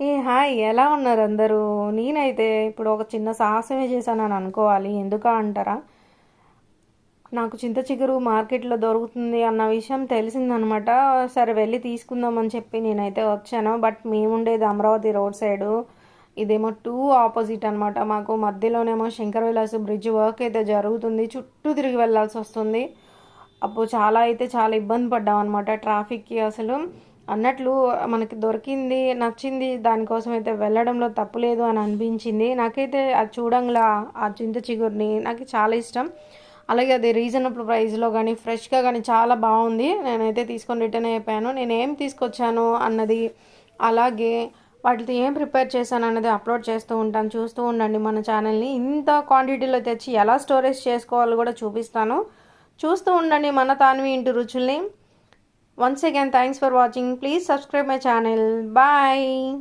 ఏ hi ఎలా ఉన్నారు అందరూ? నేనైతే ఇప్పుడు ఒక చిన్న సాహసమే చేశానని అనుకోవాలి. ఎందుకా అంటారా? నాకు చింత చిగురు మార్కెట్లో దొరుకుతుంది అన్న విషయం తెలిసిందనమాట. సరే వెళ్ళి తీసుకుందామని చెప్పి నేనైతే వచ్చాను. బట్ మేముండేది అమరావతి రోడ్ సైడు. ఇదేమో టూ ఆపోజిట్ అనమాట. మాకు మధ్యలోనేమో శంకర విలాస్ బ్రిడ్జ్ వర్క్ అయితే జరుగుతుంది. చుట్టూ తిరిగి వెళ్ళాల్సి వస్తుంది. అప్పుడు చాలా అయితే చాలా ఇబ్బంది పడ్డాం అనమాట ట్రాఫిక్కి అసలు. అన్నట్లు మనకి దొరికింది నచ్చింది దానికోసం అయితే వెళ్ళడంలో తప్పులేదు అని అనిపించింది. నాకైతే అది చూడంగా ఆ చింత చిగురిని నాకు చాలా ఇష్టం. అలాగే అది రీజనబుల్ ప్రైస్లో కానీ ఫ్రెష్గా కానీ చాలా బాగుంది. నేనైతే తీసుకొని రిటర్న్ అయిపోయాను. నేను ఏం తీసుకొచ్చాను అన్నది అలాగే వాటితో ఏం ప్రిపేర్ చేశాను అన్నది అప్లోడ్ చేస్తూ ఉంటాను. చూస్తూ ఉండండి మన ఛానల్ని. ఇంత క్వాంటిటీలో తెచ్చి ఎలా స్టోరేజ్ చేసుకోవాలో కూడా చూపిస్తాను. చూస్తూ ఉండండి మన తాన్వి ఇంటి రుచుల్ని. Once again, thanks for watching. Please subscribe my channel. Bye.